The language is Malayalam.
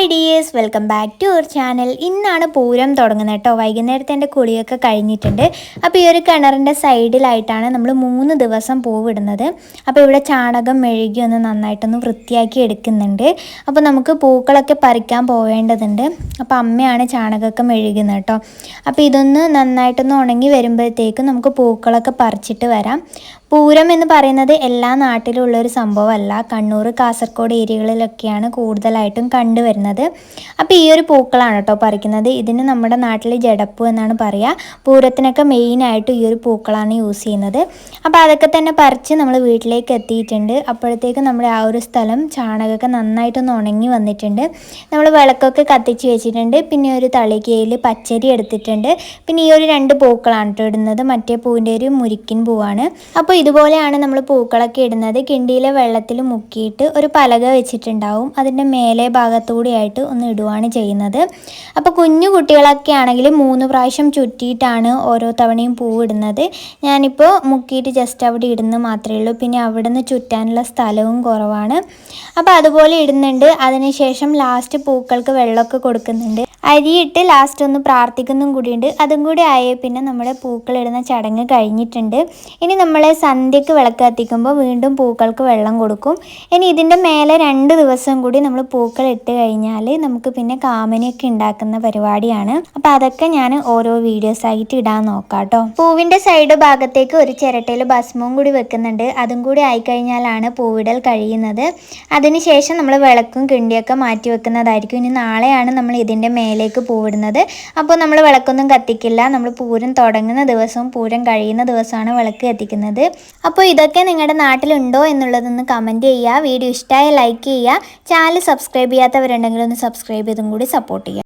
Hi dears welcome back to our channel ഇന്നാണ് പൂരം തുടങ്ങുന്നത് കേട്ടോ. വൈകുന്നേരത്തെ എന്റെ കുളിയൊക്കെ കഴിഞ്ഞിട്ടുണ്ട്. അപ്പോൾ ഈ ഒരു കിണറിന്റെ സൈഡിലായിട്ടാണ് നമ്മൾ മൂന്ന് ദിവസം പൂവിടുന്നത്. അപ്പോൾ ഇവിടെ ചാണകം മെഴുകി ഒന്ന് നന്നായിട്ടൊന്ന് വൃത്തിയാക്കി എടുക്കുന്നുണ്ട്. അപ്പോൾ നമുക്ക് പൂക്കളൊക്കെ പറിക്കാൻ പോവേണ്ടതുണ്ട്. അപ്പോൾ അമ്മയാണ് ചാണകമൊക്കെ മെഴുകുന്നത് കേട്ടോ. അപ്പോൾ ഇതൊന്ന് നന്നായിട്ടൊന്ന് ഉണങ്ങി വരുമ്പോഴത്തേക്കും നമുക്ക് പൂക്കളൊക്കെ പറിച്ചിട്ട് വരാം. പൂരം എന്ന് പറയുന്നത് എല്ലാ നാട്ടിലുള്ളൊരു സംഭവമല്ല. കണ്ണൂർ കാസർഗോഡ് ഏരിയകളിലൊക്കെയാണ് കൂടുതലായിട്ടും കണ്ടുവരുന്നത്. അപ്പോൾ ഈ ഒരു പൂക്കളാണ് കേട്ടോ പറിക്കുന്നത്. ഇതിന് നമ്മുടെ നാട്ടിൽ ജടപ്പൂ എന്നാണ് പറയുക പൂരത്തിനൊക്കെ മെയിനായിട്ട് ഈ ഒരു പൂക്കളാണ് യൂസ് ചെയ്യുന്നത്. അപ്പോൾ അതൊക്കെ തന്നെ പറിച്ച് നമ്മൾ വീട്ടിലേക്ക് എത്തിയിട്ടുണ്ട്. അപ്പോഴത്തേക്ക് നമ്മുടെ ആ ഒരു സ്ഥലം ചാണകമൊക്കെ നന്നായിട്ടൊന്ന് ഉണങ്ങി വന്നിട്ടുണ്ട്. നമ്മൾ വിളക്കൊക്കെ കത്തിച്ച് വെച്ചിട്ടുണ്ട്. പിന്നെ ഒരു തളികയിൽ പച്ചരി എടുത്തിട്ടുണ്ട്. പിന്നെ ഈ ഒരു രണ്ട് പൂക്കളാണ് കേട്ടോ ഇടുന്നത്. മറ്റേ പൂവിന്റെ ഒരു മുരിക്കിൻ പൂവാണ്. അപ്പോൾ ഇതുപോലെയാണ് നമ്മൾ പൂക്കളൊക്കെ ഇടുന്നത്. കിണ്ടിയിലെ വെള്ളത്തിൽ മുക്കിയിട്ട് ഒരു പലക വെച്ചിട്ടുണ്ടാവും. അതിന്റെ മേലെ ഭാഗത്തൂടെയായിട്ട് ഒന്ന് ഇടുവാണ് ചെയ്യുന്നത്. അപ്പോൾ കുഞ്ഞു കുട്ടികളൊക്കെ ആണെങ്കിൽ മൂന്ന് പ്രാവശ്യം ചുറ്റിയിട്ടാണ് ഓരോ തവണയും പൂവ് ഇടുന്നത്. ഞാനിപ്പോൾ മുക്കിയിട്ട് ജസ്റ്റ് അവിടെ ഇടുന്നു മാത്രമേ ഉള്ളൂ. പിന്നെ അവിടെ നിന്ന് ചുറ്റാനുള്ള സ്ഥലവും കുറവാണ്. അപ്പോൾ അതുപോലെ ഇടുന്നുണ്ട്. അതിനുശേഷം ലാസ്റ്റ് പൂക്കൾക്ക് വെള്ളമൊക്കെ കൊടുക്കുന്നുണ്ട്. അരിയിട്ട് ലാസ്റ്റ് ഒന്ന് പ്രാർത്ഥിക്കുന്നതും കൂടിയുണ്ട്. അതും കൂടി ആയേ പിന്നെ നമ്മുടെ പൂക്കളിടുന്ന ചടങ്ങ് കഴിഞ്ഞിട്ടുണ്ട്. ഇനി നമ്മൾ സന്ധ്യക്ക് വിളക്ക് കത്തിക്കുമ്പോൾ വീണ്ടും പൂക്കൾക്ക് വെള്ളം കൊടുക്കും. ഇനി ഇതിന്റെ മേലെ രണ്ട് ദിവസം കൂടി നമ്മൾ പൂക്കൾ ഇട്ട് കഴിഞ്ഞാൽ നമുക്ക് പിന്നെ കാമനയൊക്കെ ഉണ്ടാക്കുന്ന പരിപാടിയാണ്. അപ്പോൾ അതൊക്കെ ഞാൻ ഓരോ വീഡിയോസ് ആയിട്ട് ഇടാൻ നോക്കാം കേട്ടോ പൂവിന്റെ സൈഡ് ഭാഗത്തേക്ക് ഒരു ചിരട്ടയിൽ ഭസ്മവും കൂടി വെക്കുന്നുണ്ട്. അതും കൂടി ആയിക്കഴിഞ്ഞാലാണ് പൂവിടൽ കഴിയുന്നത്. അതിനുശേഷം നമ്മൾ വിളക്കും കിണ്ടിയൊക്കെ മാറ്റി വെക്കുന്നതായിരിക്കും. ഇനി നാളെയാണ് നമ്മൾ ഇതിന്റെ മേലേക്ക് പൂവിടുന്നത്. അപ്പോൾ നമ്മൾ വിളക്കൊന്നും കത്തിക്കില്ല. നമ്മൾ പൂരം തുടങ്ങുന്ന ദിവസവും പൂരം കഴിയുന്ന ദിവസമാണ് വിളക്ക് കത്തിക്കുന്നത്. അപ്പോൾ ഇതൊക്കെ നിങ്ങളുടെ നാട്ടിലുണ്ടോ എന്നുള്ളതൊന്ന് കമന്റ് ചെയ്യുക. വീഡിയോ ഇഷ്ടമായ ലൈക്ക് ചെയ്യുക. ചാനൽ സബ്സ്ക്രൈബ് ചെയ്യാത്തവരുണ്ടെങ്കിൽ ഒന്ന് സബ്സ്ക്രൈബ് ചെയ്തും കൂടി സപ്പോർട്ട് ചെയ്യുക.